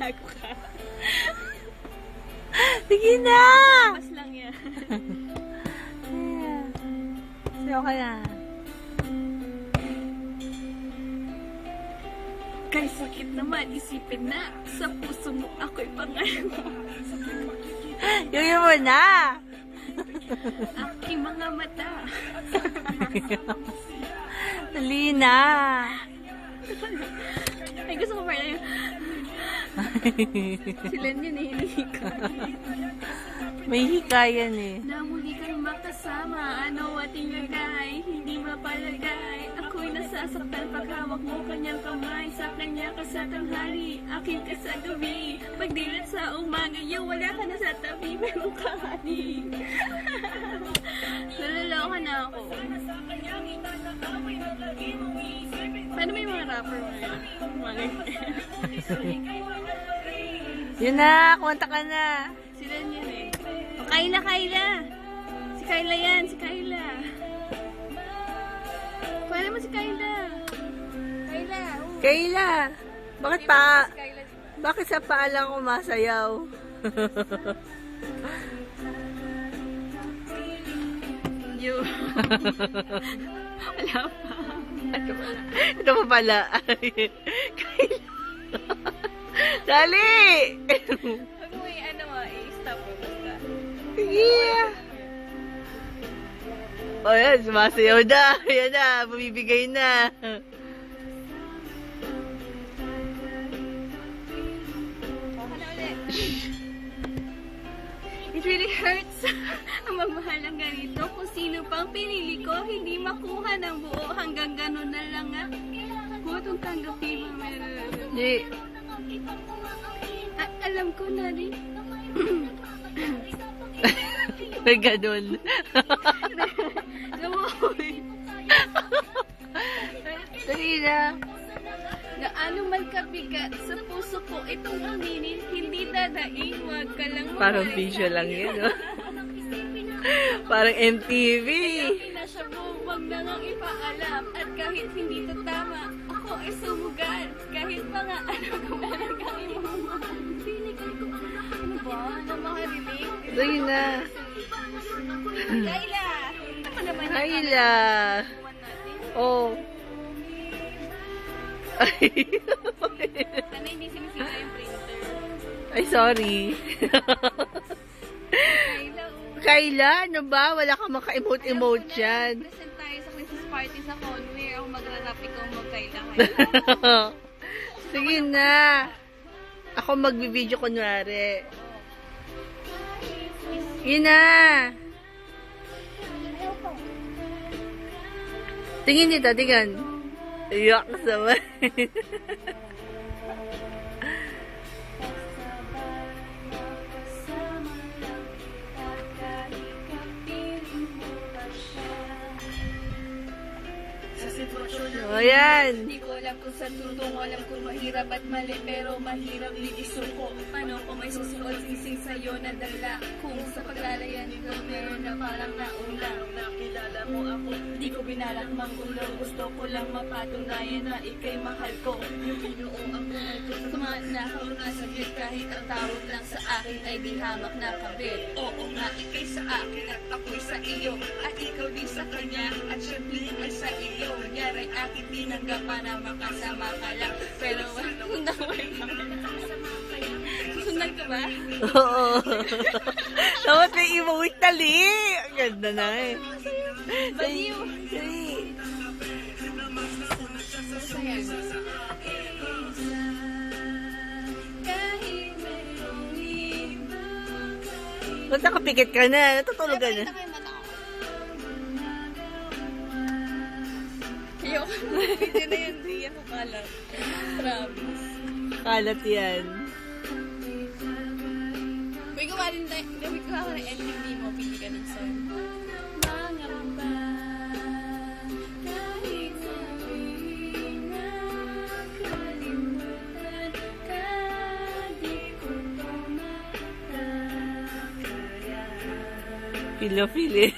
Gago ka. Sige na! Mas lang yan. Sayo ka na. Kay sakit naman, isipin na. Sa puso mo ako'y pangalawa. Yun mo na! Aking mga mata. Dali na! Ay, gusto ko pa rin. Sila niya nahihingi ko. May hikayan eh. Na muli kang makasama, ano ating lagay, hindi mapalagay. Ako'y nasasaktan pag hawak mo kanyang kamay, sa kanya ka sa tanghali, akin ka sa gabi. Pagdilat sa umaga, yo, wala ka na sa tabi, meron ka hani. Nalalawa na ako. Paano may mga rapper mo yun? Yun na! Kumanta ka na! Sila niya eh. O, Kayla, Kayla! Si Kayla yan, si Kayla. Paano mo si Kayla? Kayla, oh. Kayla! Bakit pa? Bakit sa paa lang kumasayaw? Yo. Wala pa. Ito pa pala. Dali! Pag may ano mo, i-stop mo basta. Sige! O yan, sumasayaw na. Yan na, bumibigay na. Hurts ang magmahal ng ganito. Kung sino pang pinili ko, hindi makuha ng buo hanggang ganun na lang nga. Huwag itong tanggapin mo. Di. At alam ko na rin. May ganun. Namoy. Dali na. Gaano man kabigat sa puso ko itong aminin, hindi dadaing, wag ka lang Parang mawala. visual lang yun, no? Parang MTV. Pinaki na siya buwag na ngang ipaalam At kahit hindi to tama Ako ay sumugal Kahit nga ano kung meron kang imamahal Ano ba? Ano makarelate? Dali na. Kayla! Ako naman natin. Oh. Ay. Ay, sorry. Kayla, ano ba? Wala ka maka-emote-emote dyan. Present tayo sa Christmas party sa Conway. Ako magra-rap ikaw mag-Kayla. Kayla. Sige na. Ako magbibideo kunwari. Yun na. Tingin dito, tingin. Iyak naman. o yan. Hindi ko alam kung sa tutong alam kung mahirap at mali pero mahirap din isuko. Paano ko may susuot sising sa'yo na dala kung sa paglalayan ko meron na parang nauna. Nakilala mo ako, di ko binalak manggulo. Gusto ko lang mapatunayan na ikay mahal ko. Yung binuo ang buhay ko. Sumanakaw na saglit kahit ang tawag lang sa akin ay di hamak na kabit. Oo nga, ikay sa akin at ako'y sa iyo. At ikaw din sa kanya at syempre ay sa iyo. Nangyari aking tinanggap na makasama ka lang. Pero sundan mo yung Sundan ka ba? Oo. Tapos may emote tali. Ang ganda na eh. Baliw. Ba't nakapikit ka na? Natutulog ka na. Nakita ko Ayoko. Hindi na yun. Hindi ako kalat. Promise. Kalat yan. Uy, gawa rin tayo. Gawin ko ako ng ending mo. Pili ka ng song. Di. Pilo-pili.